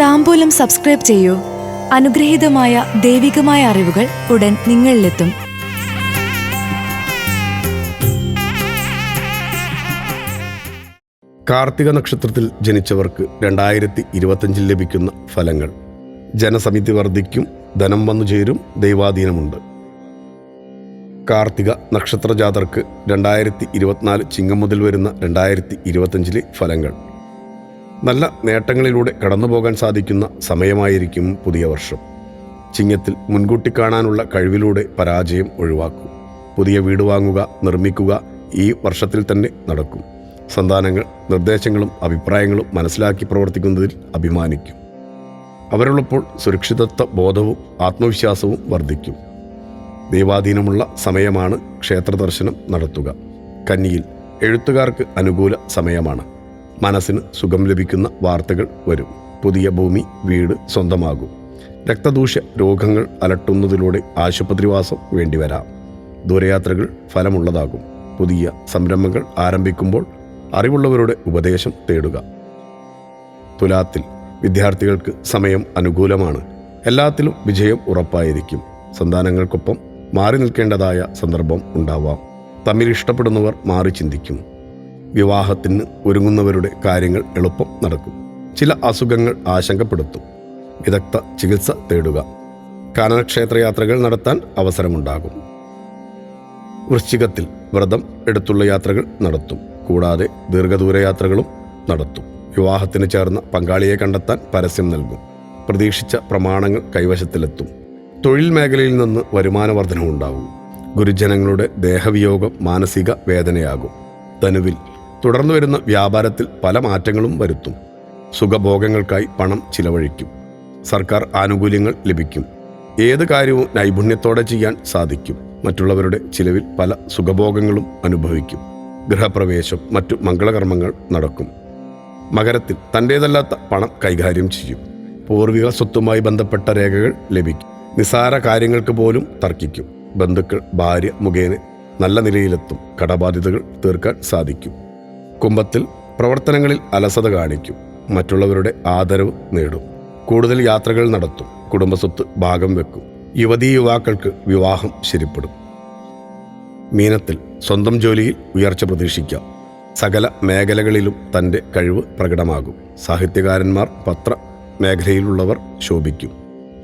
താമ്പൂലം subscribe ചെയ്യൂ. അനുഗ്രഹീതമായ ദൈവികമായ അറിവുകൾ ഉടൻ നിങ്ങളിലെത്തും. കാർത്തിക നക്ഷത്രത്തിൽ ജനിച്ചവർക്ക് രണ്ടായിരത്തി ഇരുപത്തഞ്ചിൽ ലഭിക്കുന്ന ഫലങ്ങൾ. ജനസമിതി വർദ്ധിക്കും ധനം വന്നു ചേരും ദൈവാധീനമുണ്ട്. കാർത്തിക നക്ഷത്ര ജാതർക്ക് രണ്ടായിരത്തി ഇരുപത്തിനാല് ചിങ്ങം മുതൽ വരുന്ന രണ്ടായിരത്തി ഇരുപത്തഞ്ചിലെ ഫലങ്ങൾ. നല്ല നേട്ടങ്ങളിലൂടെ കടന്നുപോകാൻ സാധിക്കുന്ന സമയമായിരിക്കും പുതിയ വർഷം. ചിങ്ങത്തിൽ മുൻകൂട്ടി കാണാനുള്ള കഴിവിലൂടെ പരാജയം ഒഴിവാക്കും. പുതിയ വീട് വാങ്ങുക നിർമ്മിക്കുക ഈ വർഷത്തിൽ തന്നെ നടക്കും. സന്താനങ്ങൾ നിർദ്ദേശങ്ങളും അഭിപ്രായങ്ങളും മനസ്സിലാക്കി പ്രവർത്തിക്കുന്നതിൽ അഭിമാനിക്കും. അവരുള്ളപ്പോൾ സുരക്ഷിതത്വ ബോധവും ആത്മവിശ്വാസവും വർദ്ധിക്കും. ദൈവാധീനമുള്ള സമയമാണ് ക്ഷേത്രദർശനം നടത്തുക. കന്നിയിൽ എഴുത്തുകാർക്ക് അനുകൂല സമയമാണ്. മനസ്സിന് സുഖം ലഭിക്കുന്ന വാർത്തകൾ വരും. പുതിയ ഭൂമി വീട് സ്വന്തമാകും. രക്തദൂഷ്യ രോഗങ്ങൾ അലട്ടുന്നതിലൂടെ ആശുപത്രിവാസം വേണ്ടിവരാം. ദൂരയാത്രകൾ ഫലമുള്ളതാകും. പുതിയ സംരംഭങ്ങൾ ആരംഭിക്കുമ്പോൾ അറിവുള്ളവരുടെ ഉപദേശം തേടുക. തുലാത്തിൽ വിദ്യാർത്ഥികൾക്ക് സമയം അനുകൂലമാണ്. എല്ലാത്തിലും വിജയം ഉറപ്പായിരിക്കും. സന്താനങ്ങൾക്കൊപ്പം മാറി നിൽക്കേണ്ടതായ സന്ദർഭം ഉണ്ടാവാം. തമ്മിൽ ഇഷ്ടപ്പെടുന്നവർ മാറി ചിന്തിക്കും. വിവാഹത്തിന് ഒരുങ്ങുന്നവരുടെ കാര്യങ്ങൾ എളുപ്പം നടക്കും. ചില അസുഖങ്ങൾ ആശങ്കപ്പെടുത്തും. വിദഗ്ധ ചികിത്സ തേടുക. കാനനക്ഷേത്രയാത്രകൾ നടത്താൻ അവസരമുണ്ടാകും. വൃശ്ചികത്തിൽ വ്രതം എടുത്തുള്ള യാത്രകൾ നടത്തും. കൂടാതെ ദീർഘദൂര യാത്രകളും നടത്തും. വിവാഹത്തിന് ചേർന്ന പങ്കാളിയെ കണ്ടെത്താൻ പരസ്യം നൽകും. പ്രതീക്ഷിച്ച പ്രമാണങ്ങൾ കൈവശത്തിലെത്തും. തൊഴിൽ മേഖലയിൽ നിന്ന് വരുമാന വർധനവുണ്ടാകും ഗുരുജനങ്ങളുടെ ദേഹവിയോഗം മാനസിക വേദനയാകും. ധനുവിൽ തുടർന്നു വരുന്ന വ്യാപാരത്തിൽ പല മാറ്റങ്ങളും വരുത്തും. സുഖഭോഗങ്ങൾക്കായി പണം ചിലവഴിക്കും. സർക്കാർ ആനുകൂല്യങ്ങൾ ലഭിക്കും. ഏത് കാര്യവും നൈപുണ്യത്തോടെ ചെയ്യാൻ സാധിക്കും. മറ്റുള്ളവരുടെ ചിലവിൽ പല സുഖഭോഗങ്ങളും അനുഭവിക്കും. ഗൃഹപ്രവേശം മറ്റു മംഗളകർമ്മങ്ങൾ നടക്കും. മകരത്തിൽ തന്റേതല്ലാത്ത പണം കൈകാര്യം ചെയ്യും. പൂർവിക സ്വത്തുമായി ബന്ധപ്പെട്ട രേഖകൾ ലഭിക്കും. നിസാര കാര്യങ്ങൾക്ക് പോലും തർക്കിക്കും. ബന്ധുക്കൾ ഭാര്യ മുഖേന നല്ല നിലയിലെത്തും. കടബാധ്യതകൾ തീർക്കാൻ സാധിക്കും. കുംഭത്തിൽ പ്രവർത്തനങ്ങളിൽ അലസത കാണിക്കും. മറ്റുള്ളവരുടെ ആദരവ് നേടും. കൂടുതൽ യാത്രകൾ നടത്തും. കുടുംബസ്വത്ത് ഭാഗം വെക്കും. യുവതീ യുവാക്കൾക്ക് വിവാഹം ശരിപ്പെടും. മീനത്തിൽ സ്വന്തം ജോലിയിൽ ഉയർച്ച പ്രതീക്ഷിക്കാം സകല മേഖലകളിലും തന്റെ കഴിവ് പ്രകടമാകും. സാഹിത്യകാരന്മാർ പത്ര മേഖലയിലുള്ളവർ ശോഭിക്കും.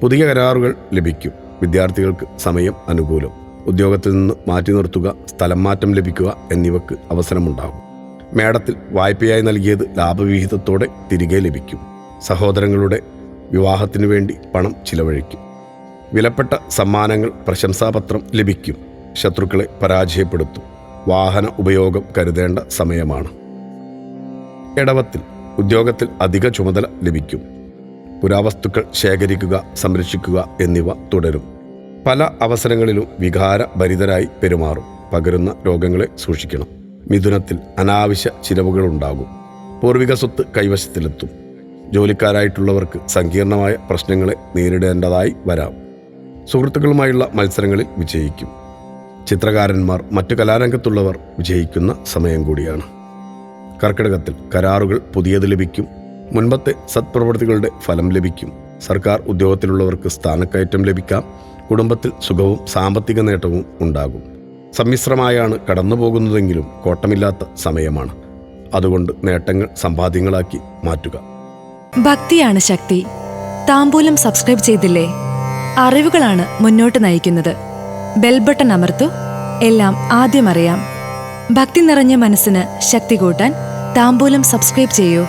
പുതിയ കരാറുകൾ ലഭിക്കും. വിദ്യാർത്ഥികൾക്ക് സമയം അനുകൂലം. ഉദ്യോഗത്തിൽ നിന്ന് മാറ്റി നിർത്തുക സ്ഥലം മാറ്റം ലഭിക്കുക എന്നിവക്ക് അവസരമുണ്ടാകും. മേടത്തിൽ വായ്പയായി നൽകിയത് ലാഭവിഹിതത്തോടെ തിരികെ ലഭിക്കും. സഹോദരങ്ങളുടെ വിവാഹത്തിനു വേണ്ടി പണം ചിലവഴിക്കും. വിലപ്പെട്ട സമ്മാനങ്ങൾ പ്രശംസാപത്രം ലഭിക്കും. ശത്രുക്കളെ പരാജയപ്പെടുത്തും. വാഹന ഉപയോഗം കരുതേണ്ട സമയമാണ്. ഇടവത്തിൽ ഉദ്യോഗത്തിൽ അധിക ചുമതല ലഭിക്കും. പുരാവസ്തുക്കൾ ശേഖരിക്കുക സംരക്ഷിക്കുക എന്നിവ തുടരും. പല അവസരങ്ങളിലും വികാര ഭരിതരായി പെരുമാറും. പകരുന്ന രോഗങ്ങളെ സൂക്ഷിക്കണം. മിഥുനത്തിൽ അനാവശ്യ ചിലവുകൾ ഉണ്ടാകും പൂർവിക സ്വത്ത് കൈവശത്തിലെത്തും. ജോലിക്കാരായിട്ടുള്ളവർക്ക് സങ്കീർണമായ പ്രശ്നങ്ങളെ നേരിടേണ്ടതായി വരാം. സുഹൃത്തുക്കളുമായുള്ള മത്സരങ്ങളിൽ വിജയിക്കും. ചിത്രകാരന്മാർ മറ്റു കലാരംഗത്തുള്ളവർ വിജയിക്കുന്ന സമയം കൂടിയാണ്. കർക്കിടകത്തിൽ കരാറുകൾ പുതിയത് ലഭിക്കും. മുൻപത്തെ സത്പ്രവൃത്തികളുടെ ഫലം ലഭിക്കും. സർക്കാർ ഉദ്യോഗത്തിലുള്ളവർക്ക് സ്ഥാനക്കയറ്റം ലഭിക്കാം. കുടുംബത്തിൽ സുഖവും സാമ്പത്തിക നേട്ടവും ഉണ്ടാകും. സമ്മിശ്രമായാണ് കടന്നു പോകുന്നതെങ്കിലും കോട്ടമില്ലാത്ത സമയമാണ്. അതുകൊണ്ട് നേട്ടങ്ങൾ സമ്പാദ്യങ്ങളാക്കി മാറ്റുക. ഭക്തിയാണ് ശക്തി. താമ്പൂലം സബ്സ്ക്രൈബ് ചെയ്തില്ലേ? അറിവുകളാണ് മുന്നോട്ട് നയിക്കുന്നത്. ബെൽബട്ടൺ അമർത്തു. എല്ലാം ആദ്യം അറിയാം. ഭക്തി നിറഞ്ഞ മനസ്സിന് ശക്തി കൂട്ടാൻ താമ്പൂലം സബ്സ്ക്രൈബ് ചെയ്യൂ.